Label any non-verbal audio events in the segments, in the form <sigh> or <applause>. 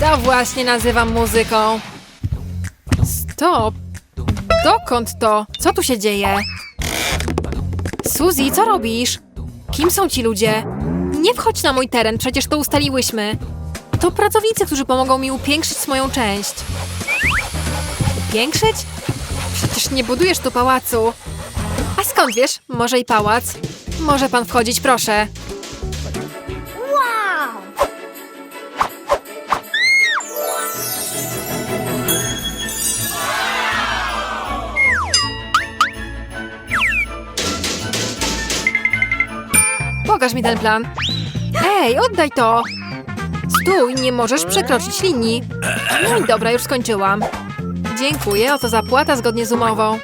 To właśnie nazywam muzyką. Stop! Dokąd to? Co tu się dzieje? Suzy, co robisz? Kim są ci ludzie? Nie wchodź na mój teren, przecież to ustaliłyśmy. To pracownicy, którzy pomogą mi upiększyć moją część. Upiększyć? Przecież nie budujesz tu pałacu. A skąd wiesz? Może i pałac? Może pan wchodzić, proszę. Pokaż mi ten plan. Ej, oddaj to! Stój, nie możesz przekroczyć linii. No i dobra, już skończyłam. Dziękuję, oto zapłata zgodnie z umową.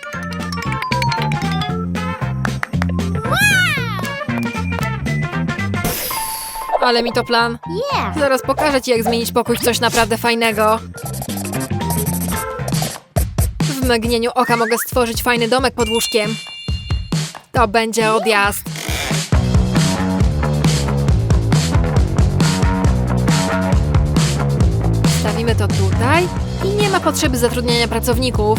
Ale mi to plan. Zaraz pokażę ci, jak zmienić pokój w coś naprawdę fajnego. W mgnieniu oka mogę stworzyć fajny domek pod łóżkiem. To będzie odjazd. Stawimy to tutaj i nie ma potrzeby zatrudniania pracowników.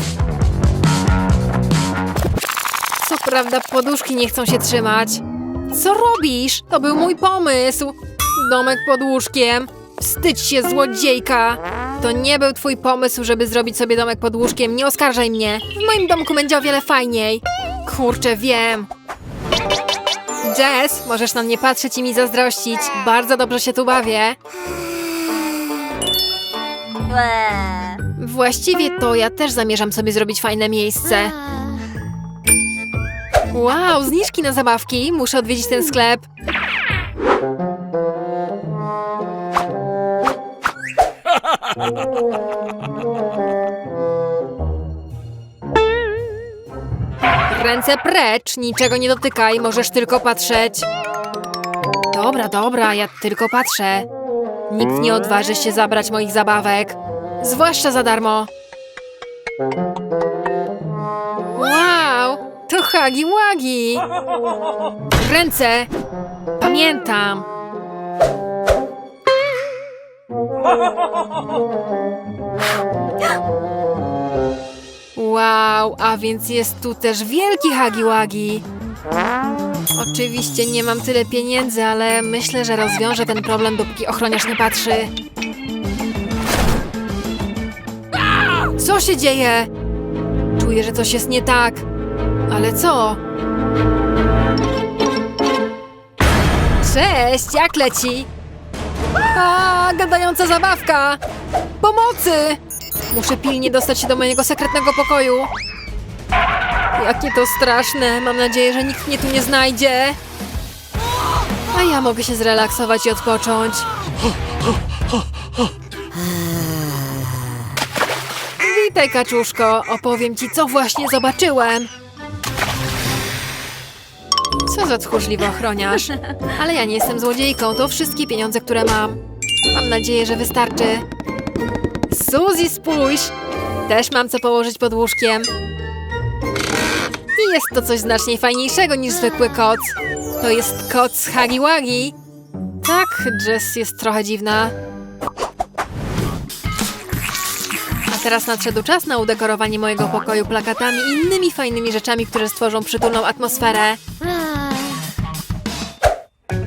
Co prawda poduszki nie chcą się trzymać. Co robisz? To był mój pomysł. Domek pod łóżkiem. Wstydź się, złodziejka. To nie był twój pomysł, żeby zrobić sobie domek pod łóżkiem. Nie oskarżaj mnie. W moim domku będzie o wiele fajniej. Kurczę, wiem. Jess, możesz na mnie patrzeć i mi zazdrościć. Bardzo dobrze się tu bawię. Właściwie to ja też zamierzam sobie zrobić fajne miejsce. Wow, zniżki na zabawki. Muszę odwiedzić ten sklep. Ręce precz, niczego nie dotykaj, możesz tylko patrzeć. Dobra, dobra, ja tylko patrzę. Nikt nie odważy się zabrać moich zabawek. Zwłaszcza za darmo. Wow, to Hagi Wagi. Ręce. Pamiętam. Wow, a więc jest tu też wielki Hagi Wagi. Oczywiście nie mam tyle pieniędzy, ale myślę, że rozwiążę ten problem, dopóki ochroniarz nie patrzy. Co się dzieje? Czuję, że coś jest nie tak. Ale co? Cześć, jak leci? A, gadająca zabawka! Pomocy! Muszę pilnie dostać się do mojego sekretnego pokoju. Jakie to straszne. Mam nadzieję, że nikt mnie tu nie znajdzie. A ja mogę się zrelaksować i odpocząć. Witaj, kaczuszko. Opowiem ci, co właśnie zobaczyłem. Co za tchórzliwy ochroniarz. Ale ja nie jestem złodziejką. To wszystkie pieniądze, które mam. Mam nadzieję, że wystarczy. Suzy, spójrz! Też mam co położyć pod łóżkiem. Jest to coś znacznie fajniejszego niż zwykły koc. To jest koc z Hagi Wagi. Tak, Jess jest trochę dziwna. A teraz nadszedł czas na udekorowanie mojego pokoju plakatami i innymi fajnymi rzeczami, które stworzą przytulną atmosferę.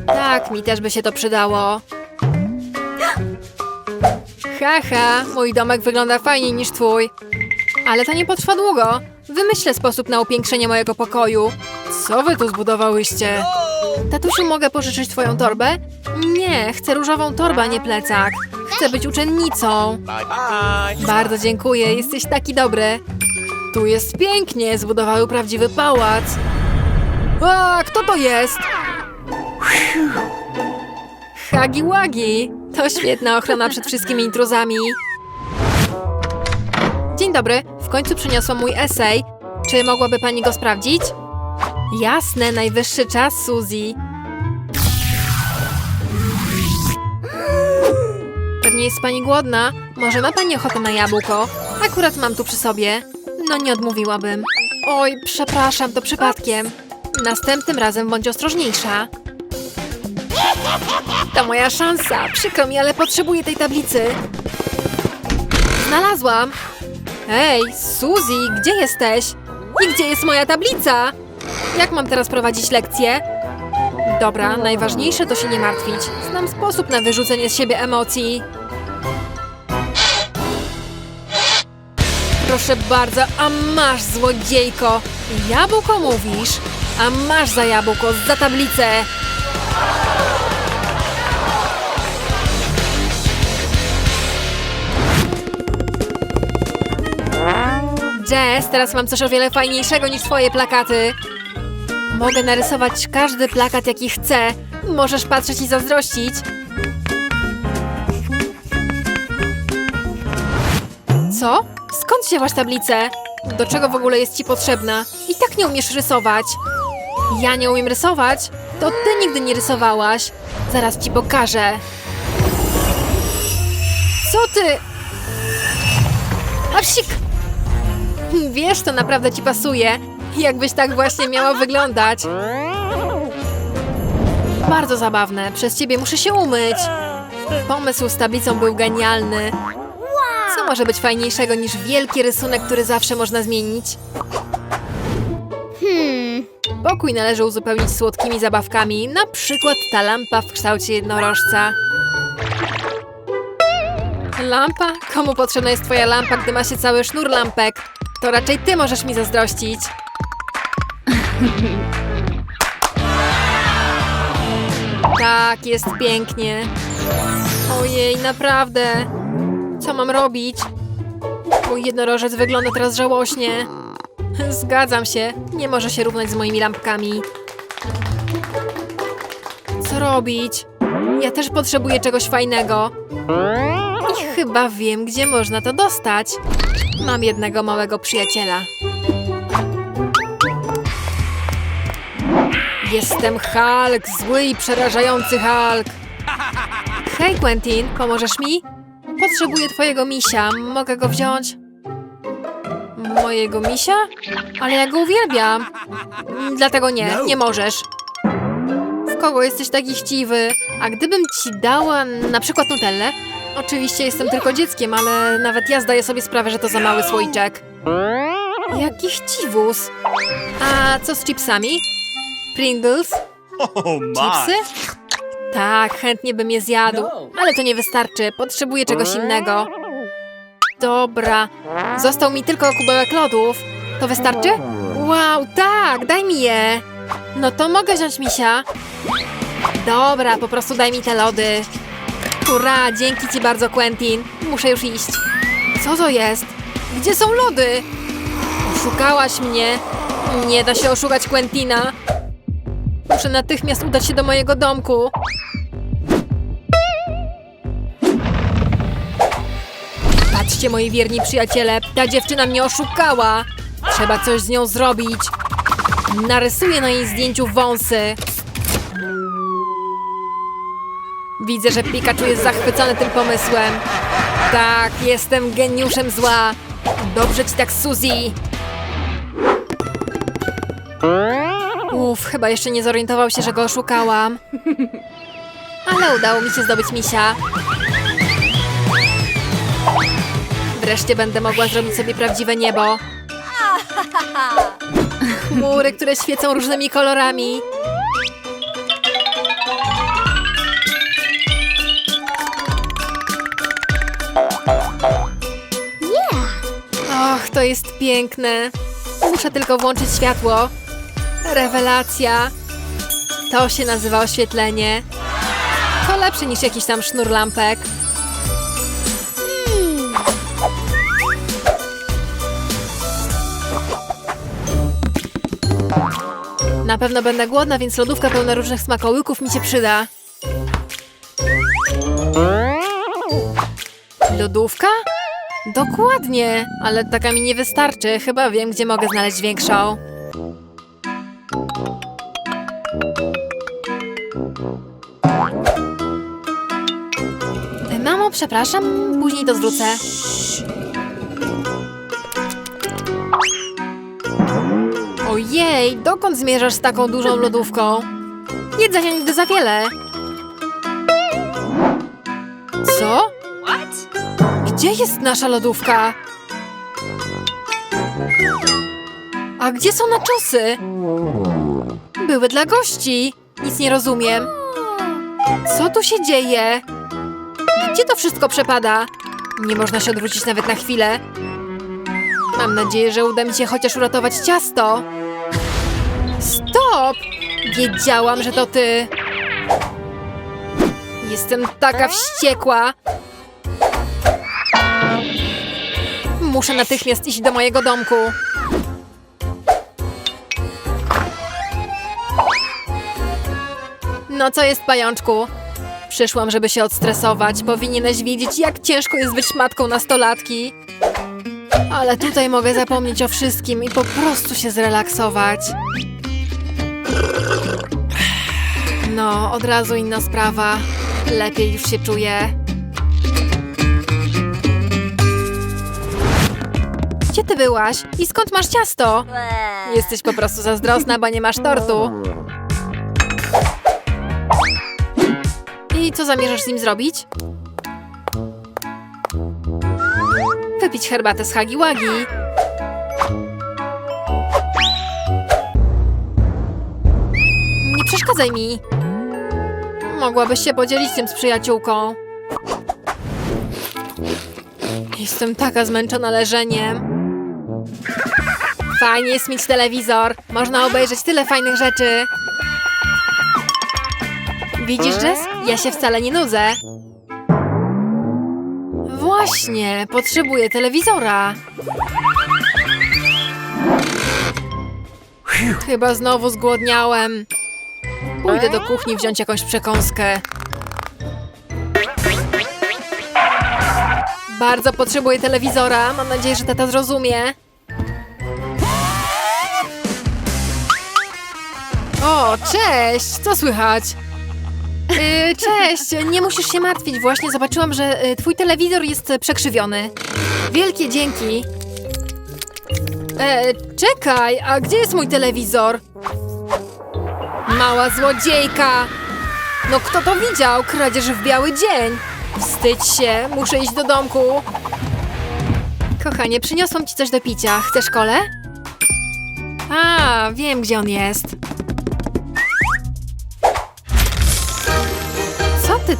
Tak, mi też by się to przydało. Haha, mój domek wygląda fajniej niż twój. Ale to nie potrwa długo. Wymyślę sposób na upiększenie mojego pokoju. Co wy tu zbudowałyście? Tatusiu, mogę pożyczyć twoją torbę? Nie, chcę różową torbę, a nie plecak. Chcę być uczennicą. Bardzo dziękuję, jesteś taki dobry. Tu jest pięknie, zbudowały prawdziwy pałac. A, kto to jest? Hagi Wagi. To świetna ochrona przed wszystkimi intruzami. Dzień dobry, końcu przyniosłam mój esej. Czy mogłaby pani go sprawdzić? Jasne, najwyższy czas, Suzy. Pewnie jest pani głodna. Może ma pani ochotę na jabłko? Akurat mam tu przy sobie. No nie odmówiłabym. Oj, przepraszam, to przypadkiem. Następnym razem bądź ostrożniejsza. To moja szansa. Przykro mi, ale potrzebuję tej tablicy. Znalazłam! Ej, Suzy, gdzie jesteś? I gdzie jest moja tablica? Jak mam teraz prowadzić lekcję? Dobra, najważniejsze to się nie martwić. Znam sposób na wyrzucenie z siebie emocji. Proszę bardzo, a masz złodziejko! Jabłko mówisz? A masz za jabłko, za tablicę! Jess, teraz mam coś o wiele fajniejszego niż twoje plakaty. Mogę narysować każdy plakat, jaki chcę. Możesz patrzeć i zazdrościć. Co? Skąd wzięłaś tablicę? Do czego w ogóle jest ci potrzebna? I tak nie umiesz rysować. Ja nie umiem rysować? To ty nigdy nie rysowałaś. Zaraz ci pokażę. Co ty? A psik! <laughs> Wiesz, to naprawdę ci pasuje. Jakbyś tak właśnie miała wyglądać. Bardzo zabawne. Przez ciebie muszę się umyć. Pomysł z tablicą był genialny. Co może być fajniejszego niż wielki rysunek, który zawsze można zmienić? Hmm. Pokój należy uzupełnić słodkimi zabawkami, na przykład ta lampa w kształcie jednorożca. Lampa? Komu potrzebna jest twoja lampa, gdy ma się cały sznur lampek? To raczej ty możesz mi zazdrościć. Tak, jest pięknie. Ojej, naprawdę. Co mam robić? Mój jednorożec wygląda teraz żałośnie. Zgadzam się. Nie może się równać z moimi lampkami. Co robić? Ja też potrzebuję czegoś fajnego. I chyba wiem, gdzie można to dostać. Mam jednego małego przyjaciela. Jestem Hulk, zły i przerażający Hulk. Hej, Quentin, pomożesz mi? Potrzebuję twojego misia. Mogę go wziąć? Mojego misia? Ale ja go uwielbiam. Dlatego nie, nie możesz. W kogo jesteś taki chciwy? A gdybym ci dała na przykład Nutellę? Oczywiście jestem tylko dzieckiem, ale nawet ja zdaję sobie sprawę, że to za mały słoiczek. Jaki chciwus. A co z chipsami? Pringles? Oh! Chipsy? Tak, chętnie bym je zjadł, ale to nie wystarczy. Potrzebuję czegoś innego. Dobra, został mi tylko kubełek lodów. To wystarczy? Wow, tak, daj mi je. No to mogę wziąć misia. Dobra, po prostu daj mi te lody. Hurra, dzięki ci bardzo, Quentin. Muszę już iść. Co to jest? Gdzie są lody? Oszukałaś mnie. Nie da się oszukać Quentina. Muszę natychmiast udać się do mojego domku. Patrzcie, moi wierni przyjaciele, ta dziewczyna mnie oszukała. Trzeba coś z nią zrobić. Narysuję na jej zdjęciu wąsy. Widzę, że Pikachu jest zachwycony tym pomysłem. Tak, jestem geniuszem zła. Dobrze ci tak, Suzy. Uff, chyba jeszcze nie zorientował się, że go oszukałam. Ale udało mi się zdobyć misia. Wreszcie będę mogła zrobić sobie prawdziwe niebo. Chmury, które świecą różnymi kolorami. To jest piękne. Muszę tylko włączyć światło. Rewelacja. To się nazywa oświetlenie. To lepsze niż jakiś tam sznur lampek. Na pewno będę głodna, więc lodówka pełna różnych smakołyków mi się przyda. Lodówka? Dokładnie, ale taka mi nie wystarczy. Chyba wiem, gdzie mogę znaleźć większą. Mamo, przepraszam, później to zwrócę. Ojej, dokąd zmierzasz z taką dużą lodówką? Jedzenia nigdy za wiele. Co? Gdzie jest nasza lodówka? A gdzie są naczosy? Były dla gości. Nic nie rozumiem. Co tu się dzieje? Gdzie to wszystko przepada? Nie można się odwrócić nawet na chwilę. Mam nadzieję, że uda mi się chociaż uratować ciasto. Stop! Wiedziałam, że to ty. Jestem taka wściekła. Muszę natychmiast iść do mojego domku. No co jest, pajączku? Przyszłam, żeby się odstresować. Powinieneś wiedzieć, jak ciężko jest być matką nastolatki. Ale tutaj mogę zapomnieć o wszystkim i po prostu się zrelaksować. No, od razu inna sprawa. Lepiej już się czuję. Gdzie ty byłaś? I skąd masz ciasto? Bleh. Jesteś po prostu zazdrosna, bo nie masz tortu. I co zamierzasz z nim zrobić? Wypić herbatę z Hagi-Wagi. Nie przeszkadzaj mi. Mogłabyś się podzielić tym z przyjaciółką. Jestem taka zmęczona leżeniem. Fajnie jest mieć telewizor. Można obejrzeć tyle fajnych rzeczy. Widzisz, Jess? Ja się wcale nie nudzę. Właśnie, potrzebuję telewizora. Chyba znowu zgłodniałem. Pójdę do kuchni wziąć jakąś przekąskę. Bardzo potrzebuję telewizora. Mam nadzieję, że tata zrozumie. O, cześć! Co słychać? Yy, cześć! Nie musisz się martwić. Właśnie zobaczyłam, że y, twój telewizor jest przekrzywiony. Wielkie dzięki. E, czekaj, a gdzie jest mój telewizor? Mała złodziejka! No kto to widział? Kradzież w biały dzień. Wstydź się, muszę iść do domku. Kochanie, przyniosłam ci coś do picia. Chcesz kole? A, wiem gdzie on jest.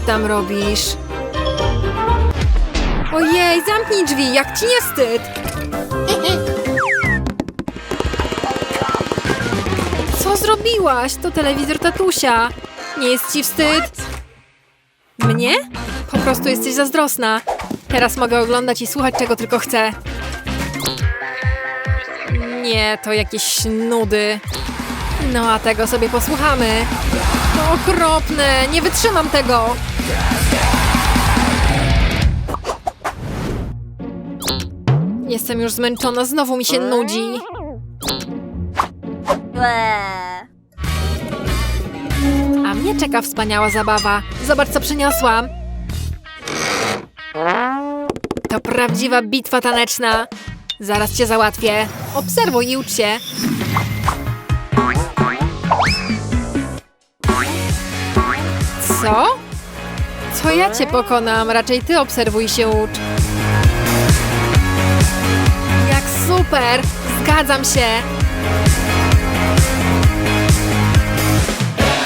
Tam robisz? Ojej, zamknij drzwi, jak ci nie wstyd! Co zrobiłaś? To telewizor tatusia. Nie jest ci wstyd? Mnie? Po prostu jesteś zazdrosna. Teraz mogę oglądać i słuchać czego tylko chcę. Nie, to jakieś nudy. No a tego sobie posłuchamy. To okropne, nie wytrzymam tego. Jestem już zmęczona, znowu mi się nudzi. A mnie czeka wspaniała zabawa. Zobacz, co przyniosłam. To prawdziwa bitwa taneczna. Zaraz cię załatwię. Obserwuj i ucz się. Co? Co ja cię pokonam? Raczej ty obserwuj się ucz. Jak super! Zgadzam się!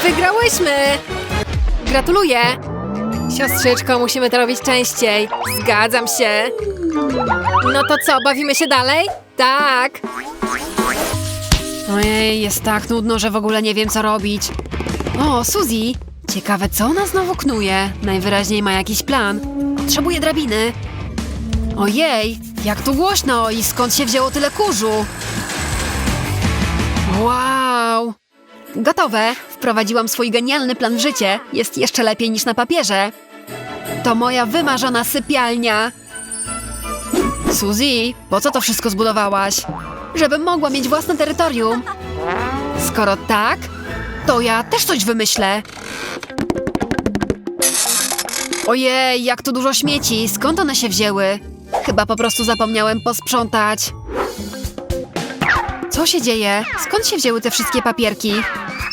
Wygrałyśmy! Gratuluję! Siostrzyczko, musimy to robić częściej. Zgadzam się. No to co, bawimy się dalej? Tak. Ojej, jest tak nudno, że w ogóle nie wiem, co robić. O, Suzy! Ciekawe, co ona znowu knuje. Najwyraźniej ma jakiś plan. Potrzebuje drabiny. Ojej, jak tu głośno i skąd się wzięło tyle kurzu? Wow! Gotowe! Wprowadziłam swój genialny plan w życie. Jest jeszcze lepiej niż na papierze. To moja wymarzona sypialnia. Suzy, po co to wszystko zbudowałaś? Żebym mogła mieć własne terytorium. Skoro tak, to ja też coś wymyślę. Ojej, jak tu dużo śmieci. Skąd one się wzięły? Chyba po prostu zapomniałem posprzątać. Co się dzieje? Skąd się wzięły te wszystkie papierki?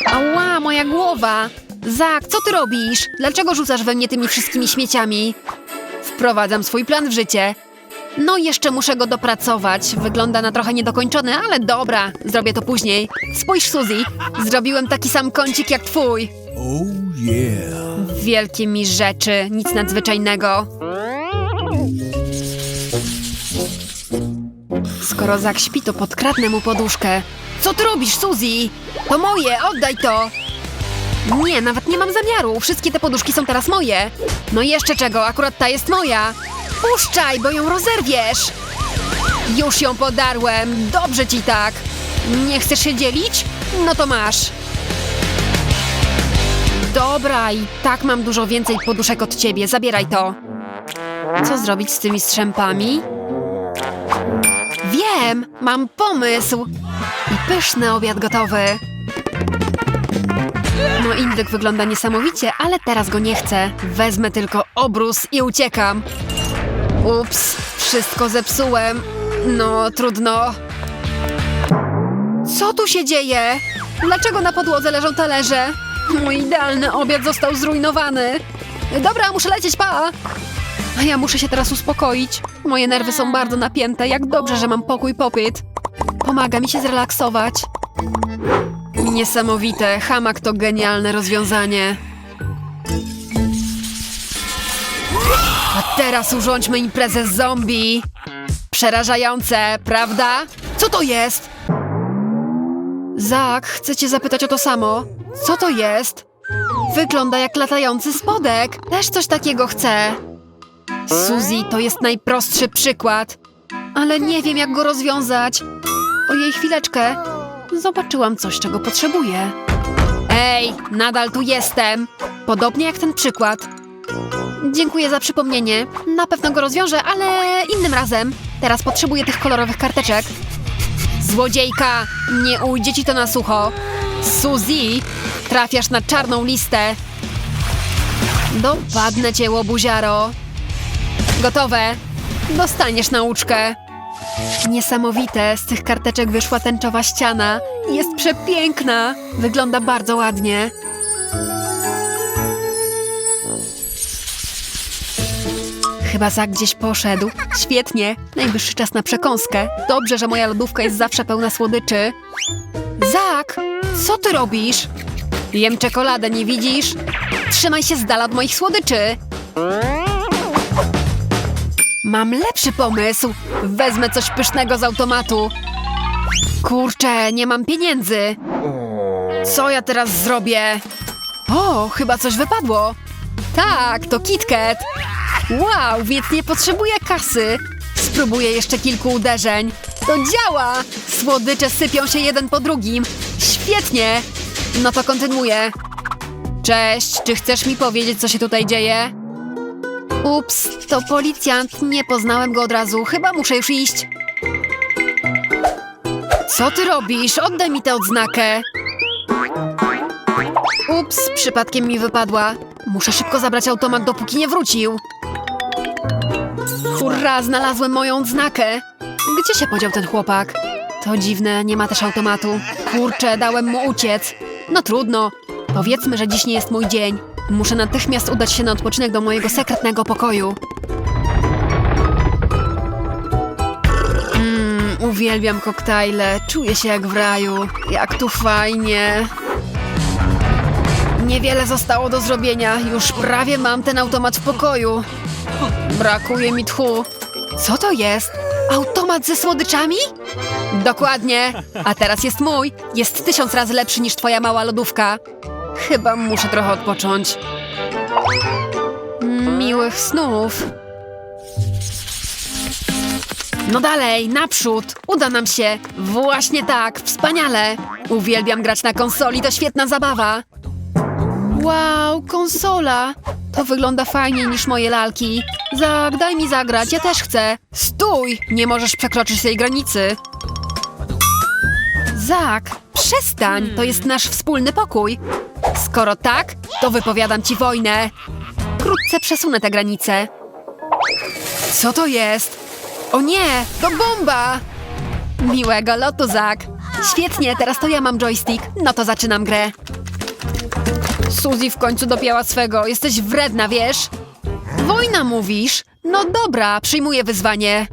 Ała, moja głowa! Zak, co ty robisz? Dlaczego rzucasz we mnie tymi wszystkimi śmieciami? Wprowadzam swój plan w życie. No, jeszcze muszę go dopracować. Wygląda na trochę niedokończony, ale dobra, zrobię to później. Spójrz, Suzy, zrobiłem taki sam kącik jak twój. Oh yeah. Wielkie mi rzeczy, nic nadzwyczajnego. Skoro Zak śpi, to podkradnę mu poduszkę. Co ty robisz, Suzy? To moje, oddaj to! Nie, nawet nie mam zamiaru. Wszystkie te poduszki są teraz moje. No jeszcze czego, akurat ta jest moja. Puszczaj, bo ją rozerwiesz. Już ją podarłem. Dobrze ci tak. Nie chcesz się dzielić? No to masz. Dobra, i tak mam dużo więcej poduszek od ciebie. Zabieraj to. Co zrobić z tymi strzępami? Wiem, mam pomysł. I pyszny obiad gotowy. No indyk wygląda niesamowicie, ale teraz go nie chcę. Wezmę tylko obrus i uciekam. Ups, wszystko zepsułem. No, trudno. Co tu się dzieje? Dlaczego na podłodze leżą talerze? Mój idealny obiad został zrujnowany. Dobra, muszę lecieć, pa! A ja muszę się teraz uspokoić. Moje nerwy są bardzo napięte. Jak dobrze, że mam pokój popyt. Pomaga mi się zrelaksować. Niesamowite. Hamak to genialne rozwiązanie. A teraz urządźmy imprezę z zombie. Przerażające, prawda? Co to jest? Zak, chcę cię zapytać o to samo. Co to jest? Wygląda jak latający spodek. Też coś takiego chcę. Suzy, to jest najprostszy przykład. Ale nie wiem, jak go rozwiązać. Ojej, chwileczkę. Zobaczyłam coś, czego potrzebuję. Ej, nadal tu jestem. Podobnie jak ten przykład. Dziękuję za przypomnienie. Na pewno go rozwiążę, ale innym razem. Teraz potrzebuję tych kolorowych karteczek. Złodziejka! Nie ujdzie ci to na sucho. Suzy, trafiasz na czarną listę. Dopadnę cię, łobuziaro. Gotowe. Dostaniesz nauczkę. Niesamowite, z tych karteczek wyszła tęczowa ściana. Jest przepiękna. Wygląda bardzo ładnie. Chyba Zak gdzieś poszedł. Świetnie. Najwyższy czas na przekąskę. Dobrze, że moja lodówka jest zawsze pełna słodyczy. Zak, co ty robisz? Jem czekoladę, nie widzisz? Trzymaj się z dala od moich słodyczy. Mam lepszy pomysł. Wezmę coś pysznego z automatu. Kurczę, nie mam pieniędzy. Co ja teraz zrobię? O, chyba coś wypadło. Tak, to KitKat. Wow, więc nie potrzebuję kasy. Spróbuję jeszcze kilku uderzeń. To działa! Słodycze sypią się jeden po drugim. Świetnie! No to kontynuuję. Cześć, czy chcesz mi powiedzieć, co się tutaj dzieje? Ups, to policjant. Nie poznałem go od razu. Chyba muszę już iść. Co ty robisz? Oddaj mi tę odznakę. Ups, przypadkiem mi wypadła. Muszę szybko zabrać automat, dopóki nie wrócił. Hurra, znalazłem moją odznakę. Gdzie się podział ten chłopak? To dziwne, nie ma też automatu. Kurczę, dałem mu uciec. No trudno. Powiedzmy, że dziś nie jest mój dzień. Muszę natychmiast udać się na odpoczynek do mojego sekretnego pokoju. Mmm, uwielbiam koktajle. Czuję się jak w raju. Jak tu fajnie. Niewiele zostało do zrobienia. Już prawie mam ten automat w pokoju. Brakuje mi tchu. Co to jest? Automat ze słodyczami? Dokładnie. A teraz jest mój. Jest tysiąc razy lepszy niż twoja mała lodówka. Chyba muszę trochę odpocząć. Miłych snów. No dalej, naprzód. Uda nam się. Właśnie tak, wspaniale. Uwielbiam grać na konsoli, to świetna zabawa. Wow, konsola! To wygląda fajniej niż moje lalki. Zak, daj mi zagrać, ja też chcę. Stój! Nie możesz przekroczyć tej granicy. Zak, przestań! To jest nasz wspólny pokój. Skoro tak, to wypowiadam ci wojnę. Wkrótce przesunę tę granicę. Co to jest? O nie, to bomba! Miłego lotu, Zak. Świetnie, teraz to ja mam joystick. No to zaczynam grę. Suzy w końcu dopięła swego. Jesteś wredna, wiesz? Wojna mówisz? No dobra, przyjmuję wyzwanie.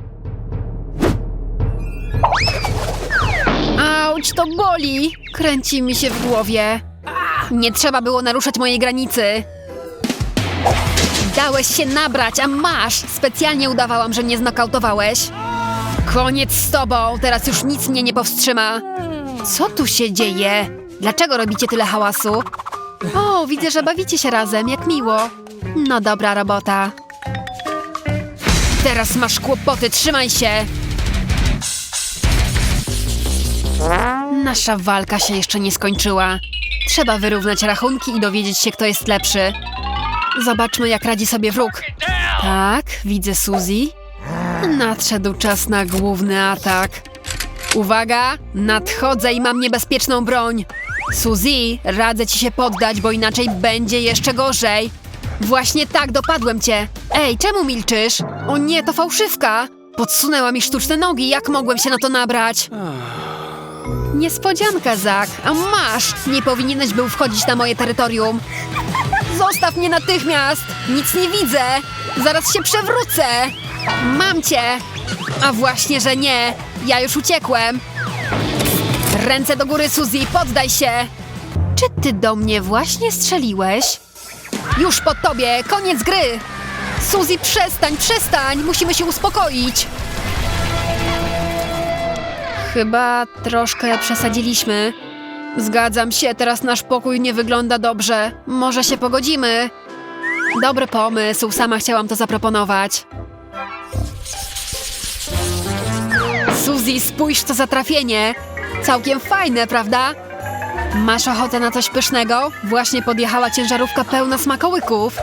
Auć, to boli! Kręci mi się w głowie. Nie trzeba było naruszać mojej granicy. Dałeś się nabrać, a masz! Specjalnie udawałam, że mnie znokautowałeś. Koniec z tobą, teraz już nic mnie nie powstrzyma. Co tu się dzieje? Dlaczego robicie tyle hałasu? O, widzę, że bawicie się razem, jak miło. No dobra robota. Teraz masz kłopoty, trzymaj się! Nasza walka się jeszcze nie skończyła. Trzeba wyrównać rachunki i dowiedzieć się, kto jest lepszy. Zobaczmy, jak radzi sobie wróg. Tak, widzę Suzy. Nadszedł czas na główny atak. Uwaga, nadchodzę i mam niebezpieczną broń. Suzy, radzę ci się poddać, bo inaczej będzie jeszcze gorzej. Właśnie tak, dopadłem cię. Ej, czemu milczysz? O nie, to fałszywka. Podsunęła mi sztuczne nogi, jak mogłem się na to nabrać? Niespodzianka, Zak. A masz! Nie powinieneś był wchodzić na moje terytorium. Zostaw mnie natychmiast! Nic nie widzę! Zaraz się przewrócę! Mam cię! A właśnie, że nie! Ja już uciekłem! Ręce do góry, Suzy, poddaj się! Czy ty do mnie właśnie strzeliłeś? Już po tobie, koniec gry! Suzy, przestań, przestań! Musimy się uspokoić! Chyba troszkę przesadziliśmy. Zgadzam się, teraz nasz pokój nie wygląda dobrze. Może się pogodzimy? Dobry pomysł, sama chciałam to zaproponować. Suzy, spójrz co za trafienie! Całkiem fajne, prawda? Masz ochotę na coś pysznego? Właśnie podjechała ciężarówka pełna smakołyków.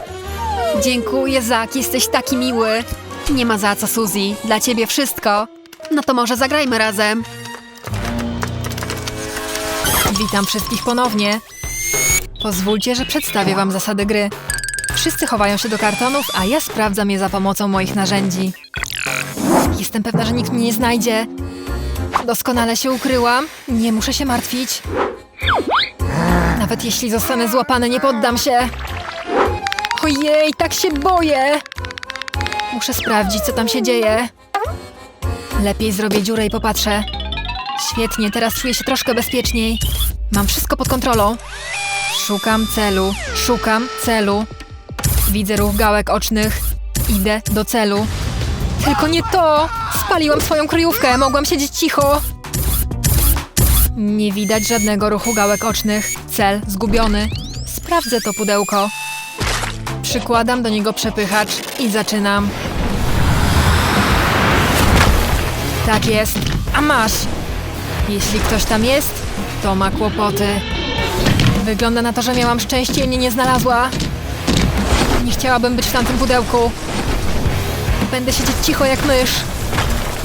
Dziękuję, Zak, jesteś taki miły. Nie ma za co, Suzy. Dla ciebie wszystko. No to może zagrajmy razem. Witam wszystkich ponownie. Pozwólcie, że przedstawię wam zasady gry. Wszyscy chowają się do kartonów, a ja sprawdzam je za pomocą moich narzędzi. Jestem pewna, że nikt mnie nie znajdzie. Doskonale się ukryłam. Nie muszę się martwić. Nawet jeśli zostanę złapany, nie poddam się. Ojej, tak się boję. Muszę sprawdzić, co tam się dzieje. Lepiej zrobię dziurę i popatrzę. Świetnie, teraz czuję się troszkę bezpieczniej. Mam wszystko pod kontrolą. Szukam celu, szukam celu. Widzę ruch gałek ocznych. Idę do celu. Tylko nie to! Spaliłam swoją kryjówkę, mogłam siedzieć cicho. Nie widać żadnego ruchu gałek ocznych. Cel zgubiony. Sprawdzę to pudełko. Przykładam do niego przepychacz i zaczynam. Tak jest. A masz! Jeśli ktoś tam jest, to ma kłopoty. Wygląda na to, że miałam szczęście i mnie nie znalazła. Nie chciałabym być w tamtym pudełku. Będę siedzieć cicho jak mysz.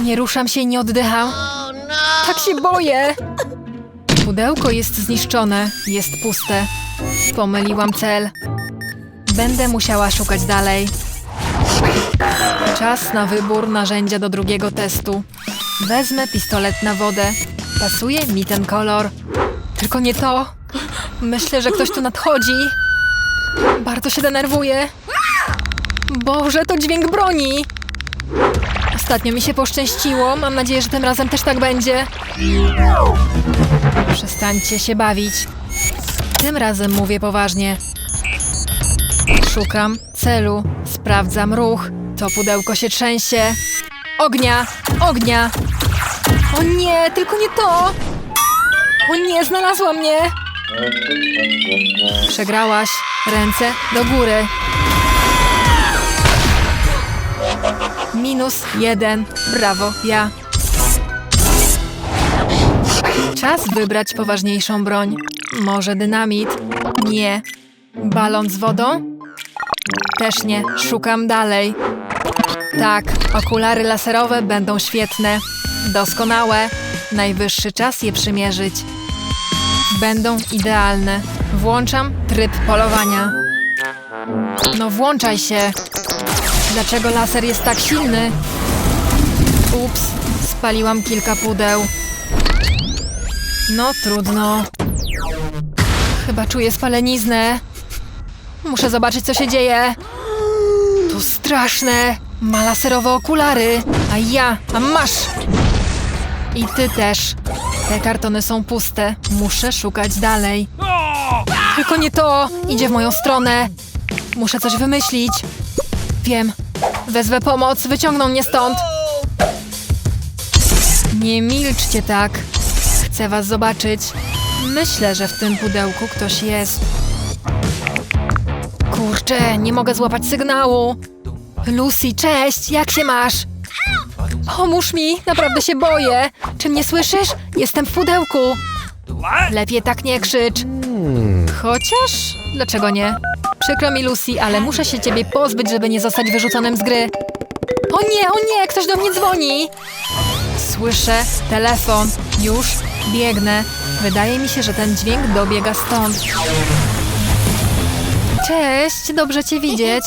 Nie ruszam się i nie oddycham. Tak się boję! Pudełko jest zniszczone, jest puste. Pomyliłam cel. Będę musiała szukać dalej. Czas na wybór narzędzia do drugiego testu. Wezmę pistolet na wodę. Pasuje mi ten kolor. Tylko nie to. Myślę, że ktoś tu nadchodzi. Bardzo się denerwuję. Boże, to dźwięk broni! Ostatnio mi się poszczęściło. Mam nadzieję, że tym razem też tak będzie. Przestańcie się bawić. Tym razem mówię poważnie. Szukam celu, sprawdzam ruch. To pudełko się trzęsie. Ognia! Ognia! O nie, tylko nie to! O nie, znalazła mnie! Przegrałaś. Ręce do góry. Minus jeden. Brawo, ja. Czas wybrać poważniejszą broń. Może dynamit? Nie. Balon z wodą? Też nie. Szukam dalej. Tak, okulary laserowe będą świetne. Doskonałe. Najwyższy czas je przymierzyć. Będą idealne. Włączam tryb polowania. No włączaj się. Dlaczego laser jest tak silny? Ups, spaliłam kilka pudeł. No trudno. Chyba czuję spaleniznę. Muszę zobaczyć, co się dzieje. To straszne. Ma laserowe okulary, a ja, a masz! I ty też. Te kartony są puste. Muszę szukać dalej. Tylko nie to! Idzie w moją stronę. Muszę coś wymyślić. Wiem. Wezwę pomoc, wyciągną mnie stąd. Nie milczcie tak. Chcę was zobaczyć. Myślę, że w tym pudełku ktoś jest. Kurczę, nie mogę złapać sygnału. Lucy, cześć, jak się masz? Pomóż mi, naprawdę się boję. Czy mnie słyszysz? Jestem w pudełku. Lepiej tak nie krzycz. Chociaż, dlaczego nie? Przykro mi, Lucy, ale muszę się ciebie pozbyć, żeby nie zostać wyrzuconym z gry. O nie, o nie, ktoś do mnie dzwoni. Słyszę telefon. Już biegnę. Wydaje mi się, że ten dźwięk dobiega stąd. Cześć, dobrze cię widzieć.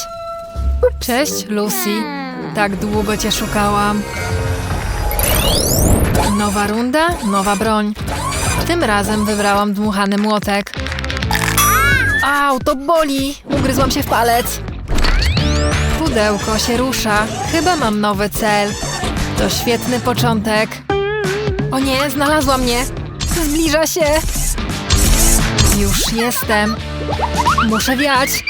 Cześć, Lucy. Tak długo cię szukałam. Nowa runda, nowa broń. Tym razem wybrałam dmuchany młotek. Au, to boli! Ugryzłam się w palec. Pudełko się rusza. Chyba mam nowy cel. To świetny początek. O nie, znalazła mnie. Zbliża się. Już jestem. Muszę wiać.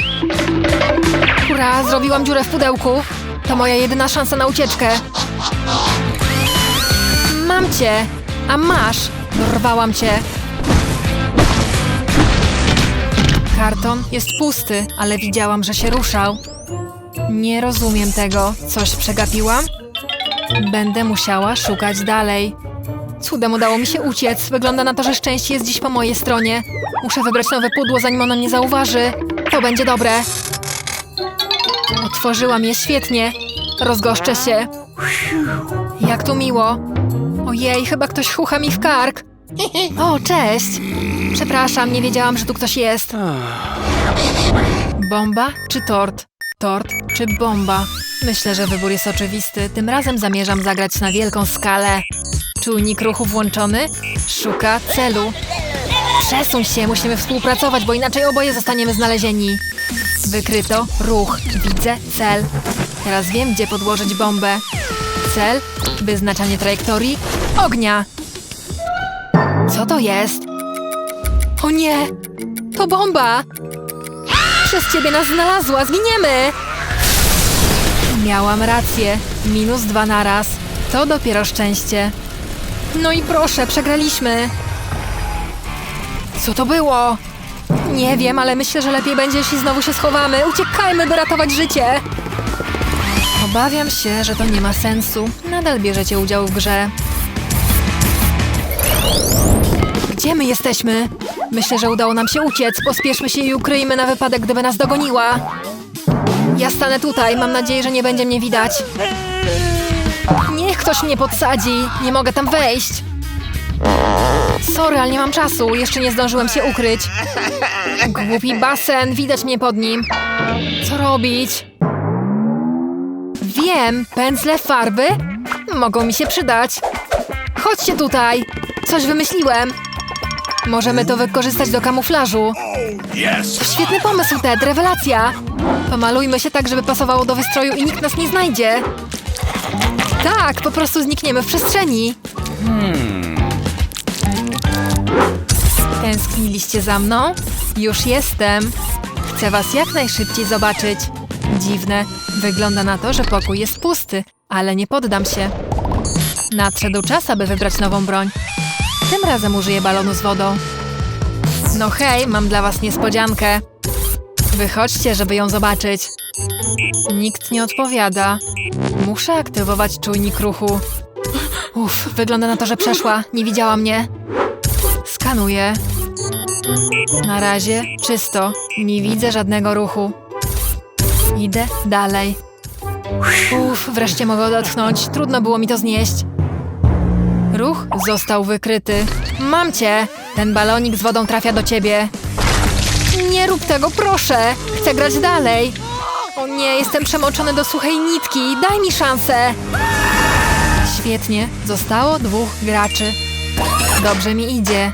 Hurra, zrobiłam dziurę w pudełku. To moja jedyna szansa na ucieczkę. Mam cię. A masz. Dorwałam cię. Karton jest pusty, ale widziałam, że się ruszał. Nie rozumiem tego. Coś przegapiłam? Będę musiała szukać dalej. Cudem udało mi się uciec. Wygląda na to, że szczęście jest dziś po mojej stronie. Muszę wybrać nowe pudło, zanim ono mnie zauważy. To będzie dobre. Otworzyłam je świetnie. Rozgoszczę się. Jak tu miło. Ojej, chyba ktoś chucha mi w kark. O, cześć. Przepraszam, nie wiedziałam, że tu ktoś jest. Bomba czy tort? Tort czy bomba? Myślę, że wybór jest oczywisty. Tym razem zamierzam zagrać na wielką skalę. Czujnik ruchu włączony? Szuka celu. Przesuń się, musimy współpracować, bo inaczej oboje zostaniemy znalezieni. Wykryto ruch. Widzę cel. Teraz wiem, gdzie podłożyć bombę. Cel, wyznaczanie trajektorii, ognia. Co to jest? O nie! To bomba! Przez ciebie nas znalazła, zginiemy! Miałam rację. Minus dwa naraz. To dopiero szczęście. No i proszę, przegraliśmy. Co to było? Nie wiem, ale myślę, że lepiej będzie, jeśli znowu się schowamy. Uciekajmy, by ratować życie. Obawiam się, że to nie ma sensu. Nadal bierzecie udział w grze. Gdzie my jesteśmy? Myślę, że udało nam się uciec. Pospieszmy się i ukryjmy na wypadek, gdyby nas dogoniła. Ja stanę tutaj. Mam nadzieję, że nie będzie mnie widać. Niech ktoś mnie podsadzi. Nie mogę tam wejść. Sorry, ale nie mam czasu. Jeszcze nie zdążyłem się ukryć. Głupi basen. Widać mnie pod nim. Co robić? Wiem. Pędzle, farby? Mogą mi się przydać. Chodźcie tutaj. Coś wymyśliłem. Możemy to wykorzystać do kamuflażu. Świetny pomysł, Ted. Rewelacja. Pomalujmy się tak, żeby pasowało do wystroju i nikt nas nie znajdzie. Tak, po prostu znikniemy w przestrzeni. Tęskniliście za mną? Już jestem. Chcę was jak najszybciej zobaczyć. Dziwne. Wygląda na to, że pokój jest pusty, ale nie poddam się. Nadszedł czas, aby wybrać nową broń. Tym razem użyję balonu z wodą. No hej, mam dla was niespodziankę. Wychodźcie, żeby ją zobaczyć. Nikt nie odpowiada. Muszę aktywować czujnik ruchu. Uff, wygląda na to, że przeszła. Nie widziała mnie. Skanuję. Na razie czysto. Nie widzę żadnego ruchu. Idę dalej. Uff, wreszcie mogę odetchnąć. Trudno było mi to znieść. Ruch został wykryty. Mam cię! Ten balonik z wodą trafia do ciebie. Nie rób tego, proszę! Chcę grać dalej. O nie, jestem przemoczony do suchej nitki. Daj mi szansę. Świetnie. Zostało dwóch graczy. Dobrze mi idzie.